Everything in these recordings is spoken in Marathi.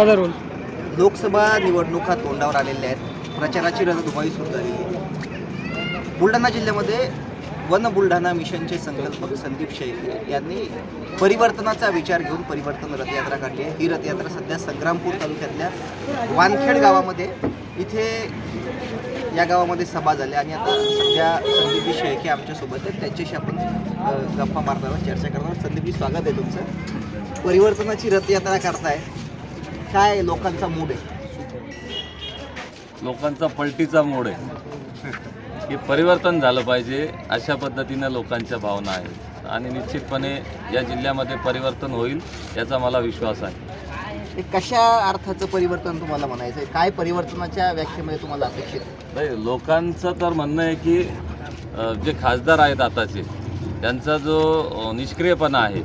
दादा रोल लोकसभा निवडणुका तोंडावर आलेल्या आहेत. प्रचाराची रणधुमाळी सुरू झालेली आहे बुलढाणा जिल्ह्यामध्ये वन बुलढाणा मिशनचे संकल्पक संदीप शेख यांनी परिवर्तनाचा विचार घेऊन परिवर्तन रथयात्रा काढली आहे. ही रथयात्रा सध्या संग्रामपूर तालुक्यातल्या वानखेड गावामध्ये इथे या गावामध्ये सभा झाली आणि आता सध्या संदीपजी शेळके आमच्यासोबत आहेत. त्यांच्याशी आपण गप्पा मारणार चर्चा करणार संदीपजी स्वागत आहे तुमचं. परिवर्तनाची रथयात्रा करताय काय लोकांचा मूड आहे? लोकांचा पलटीचा मोड आहे. की परिवर्तन झालं पाहिजे अशा पद्धतीनं लोकांच्या भावना आहेत. आणि निश्चितपणे या जिल्ह्यामध्ये परिवर्तन होईल याचा मला विश्वास आहे. हे कशा अर्थाचं परिवर्तन तुम्हाला म्हणायचं आहे काय परिवर्तनाच्या व्याख्येमध्ये तुम्हाला अपेक्षित आहे? नाही लोकांचं तर म्हणणं आहे की जे खासदार आहेत आताचे त्यांचा जो निष्क्रियपणा आहे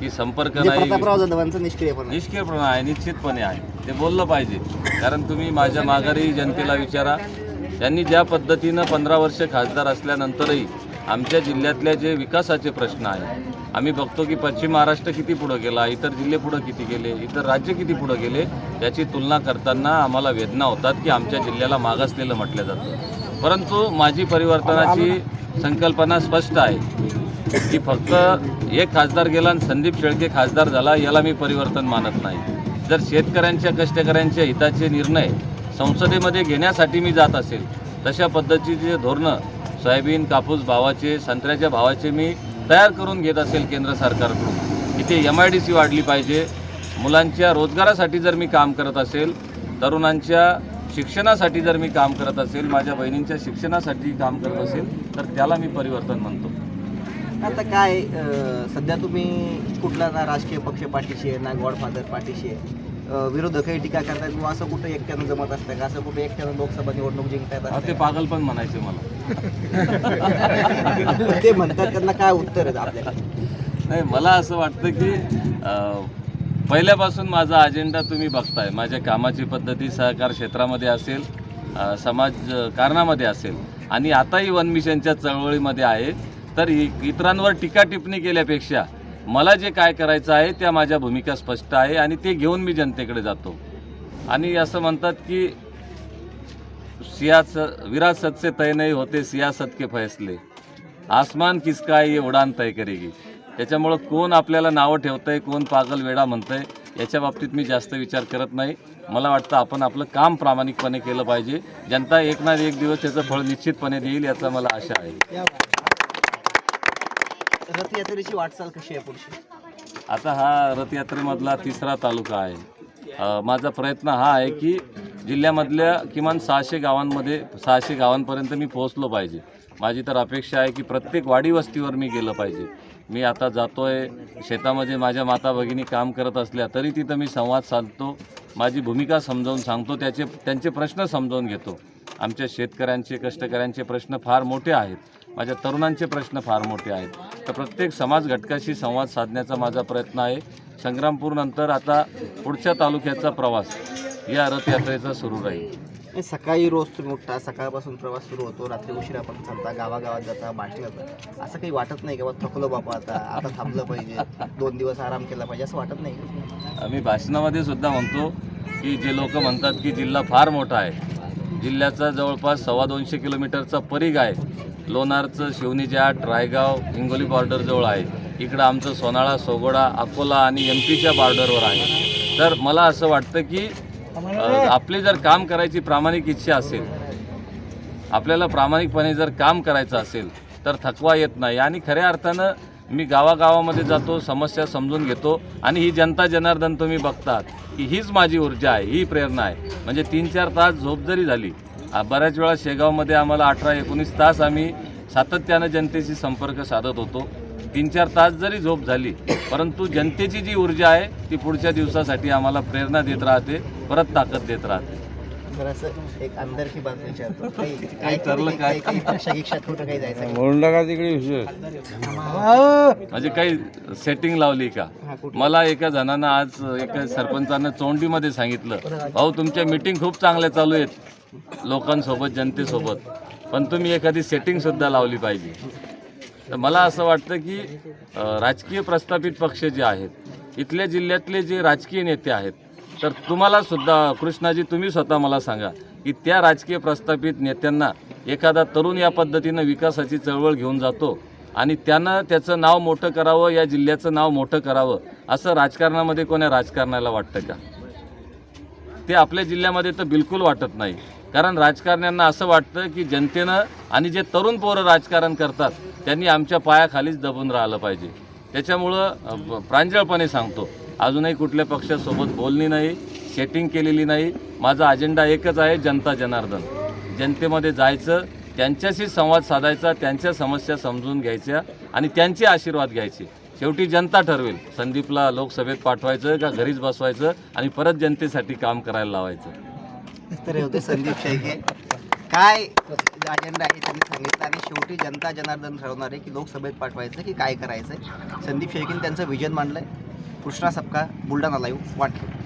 की संपर्क नाही. प्रतापराव जाधवांचं निष्क्रियपणा निष्क्रियपणा आहे. निश्चितपणे आहे. ते बोललं पाहिजे. कारण तुम्ही माझ्या माघारी जनतेला विचारा. त्यांनी ज्या पद्धतीनं पंधरा वर्ष खासदार असल्यानंतरही आमच्या जिल्ह्यातल्या जे विकासाचे प्रश्न आहेत आम्ही बघतो की पश्चिम महाराष्ट्र किती पुढं गेला इतर जिल्हे पुढं किती गेले इतर राज्य किती पुढं गेले याची तुलना करताना आम्हाला वेदना होतात की आमच्या जिल्ह्याला मागासलेलं म्हटलं जातं. परंतु माझी परिवर्तनाची संकल्पना स्पष्ट आहे. की फक्त एक खासदार गेला आणि संदीप शेळके खासदार झाला याला मी परिवर्तन मानत नाही. जर शेतकऱ्यांच्या कष्टकऱ्यांच्या हिताचे निर्णय संसदेमध्ये घेण्यासाठी मी जात असेल तशा पद्धतीचे धोरणं सोयाबीन कापूस भावाचे संत्र्याच्या भावाचे मी तयार करून घेत असेल केंद्र सरकारकडून. इथे एम आय डी सी वाढली पाहिजे. मुलांच्या रोजगारासाठी जर मी काम करत असेल तरुणांच्या शिक्षणासाठी जर मी काम करत असेल माझ्या बहिणींच्या शिक्षणासाठी काम करत असेल तर त्याला मी परिवर्तन म्हणतो. आता काय सध्या तुम्ही कुठला ना राजकीय पक्ष पाठीशी आहे ना गॉडफादर पाठीशी आहे विरोधकही टीका करतात किंवा असं कुठं एकट्यानं जमत असतं का? असं कुठं एकट्यानं लोकसभा निवडणूक जिंकता हा, ते पागल पण म्हणायचे मला. ते म्हणतात त्यांना काय उत्तर आहे आपल्याला नाही मला असं वाटतं की पहिल्यापासून माझा अजेंडा तुम्ही बघताय. माझ्या कामाची पद्धती सहकार क्षेत्रामध्ये असेल समाज कारणामध्ये असेल. आणि आताही वन मिशनच्या चळवळीमध्ये आहे. तर इ- इतरांवर टीका टिप्पणी केल्यापेक्षा मला जे काय करायचं आहे त्या माझ्या भूमिका स्पष्ट आहे आणि ते घेऊन मी जनतेकडे जातो. आणि असं म्हणतात की सियासत विरासत से तय नाही होते सियासत के फैसले. आसमान किसका आहे ये उडान तय करेगी. त्याच्यामुळं कोण आपल्याला नावं ठेवतंय कोण पागल वेडा आहे याच्या बाबतीत मी जास्त विचार करत नाही. मला वाटतं आपण आपलं काम प्रामाणिकपणे केलं पाहिजे. जनता एक ना एक दिवस त्याचं फळ निश्चितपणे देईल याचा मला आशा आहे. रथयात्रेची वाटचाल कशी आहे पुढची? आता हा रथयात्रेमधला तिसरा तालुका आहे. माझा प्रयत्न हा आहे की जिल्ह्यामधल्या किमान सहाशे गावांमध्ये सहाशे गावांपर्यंत मी पोहोचलो पाहिजे. माझी तर अपेक्षा आहे की प्रत्येक वाडी वस्तीवर मी गेलं पाहिजे. मी आता जातो आहे शेतामध्ये माझ्या माता भगिनी काम करत असल्या तरी तिथं मी संवाद साधतो माझी भूमिका समजावून सांगतो त्याचे त्यांचे प्रश्न समजावून घेतो. आमच्या शेतकऱ्यांचे कष्टकऱ्यांचे प्रश्न फार मोठे आहेत. माझ्या तरुणांचे प्रश्न फार मोठे आहेत. तर प्रत्येक समाज घटकाशी संवाद साधण्याचा माझा प्रयत्न आहे. संग्रामपूरनंतर आता पुढच्या तालुक्याचा प्रवास या रथयात्रेचा सुरू राहील. सकाळी रोज तुम्ही उठता सकाळपासून प्रवास सुरू होतो. रात्री उशिरापर्यंत चालता गावागावात जाता भाषण करता असं काही वाटत नाही की बाबा थकलो बाबा आता आता थांबलं पाहिजे दोन दिवस आराम केला पाहिजे असं वाटत नाही? आम्ही भाषणामध्ये सुद्धा म्हणतो की जे लोक म्हणतात की जिल्हा फार मोठा आहे जिल्ह्याचा जवळपास सव्वा दोनशे किलोमीटरचा परिघ आहे. लोणारचं शिवनीजाट रायगाव हिंगोली बॉर्डरजवळ आहे. इकडं आमचं सोनाळा सोगोडा अकोला आणि एम पीच्या बॉर्डरवर आहे. तर मला असं वाटतं की आपली जर काम करायची प्रामाणिक इच्छा असेल आपल्याला प्रामाणिकपणे जर काम करायचं असेल तर थकवा येत नाही. आणि खऱ्या अर्थानं मी गावागावामध्ये जातो समस्या समजून घेतो आणि ही जनता जनार्दन तुम्ही बघतात की हीच माझी ऊर्जा आहे ही प्रेरणा आहे. म्हणजे तीन चार तास झोप जरी झाली बऱ्याच वेळा शेगावमध्ये आम्हाला अठरा एकोणीस तास आम्ही सातत्यानं जनतेशी संपर्क साधत होतो. तीन चार तास जरी झोप झाली परंतु जनतेची जी ऊर्जा आहे ती पुढच्या दिवसासाठी आम्हाला प्रेरणा देत राहते परत ताकद देत राहते. जर असं एक अंदर की बात विचारतो. काही काय ठरलं काय? काही- काही पक्ष इच्छा कुठं काही जायचं का? म्हणून टाका तिकडे विषय? म्हणजे काही सेटिंग लावली का? हा कुठं मला एका जणानं आज एका सरपंचानं चोंडीमध्ये सांगितलं भाऊ तुमच्या मीटिंग खूप चांगल्या चालू आहेत लोकांसोबत जनतेसोबत पण तुम्ही एखादी सेटिंग सुद्धा लावली पाहिजे. तर मला असं वाटतं की अ, राजकीय प्रस्थापित पक्ष जे आहेत इथल्या जिल्ह्यातले जे राजकीय नेते आहेत तर तुम्हाला सुद्धा कृष्णाजी तुम्ही स्वतः मला सांगा की त्या राजकीय प्रस्थापित नेत्यांना एखादा तरुण या पद्धतीनं विकासाची चळवळ घेऊन जातो आणि त्यानं त्याचं नाव मोठं करावं या जिल्ह्याचं नाव मोठं करावं असं राजकारणामध्ये कोण्या राजकारणाला वाटतं का? ते आपल्या जिल्ह्यामध्ये तर बिलकुल वाटत नाही. कारण राजकारण्यांना असं वाटतं की जनतेनं आणि जे तरुण पोरं राजकारण करतात त्यांनी आमच्या पायाखालीच दबून राहिलं पाहिजे. त्याच्यामुळं प्रांजळपणे सांगतो अजूनही कुठल्या पक्षासोबत बोलणी नाही सेटिंग केलेली नाही. माझा अजेंडा एकच आहे जनता जनार्दन. जनतेमध्ये जायचं त्यांच्याशी संवाद साधायचा त्यांच्या समस्या समजून घ्यायच्या आणि त्यांचे आशीर्वाद घ्यायचे. शेवटी जनता ठरवेल संदीपला लोकसभेत पाठवायचं का घरीच बसवायचं आणि परत जनतेसाठी काम करायला लावायचं. तर होते संदीप शेळके. काय अजेंडा आहे त्यांनी सांगितलं आणि शेवटी जनता जनार्दन ठरवणार आहे की लोकसभेत पाठवायचं की काय करायचं संदीप शेळकेने त्यांचं विजन मांडलं आहे कृष्णा सपका बुलढाणा लाईव्ह वाटलं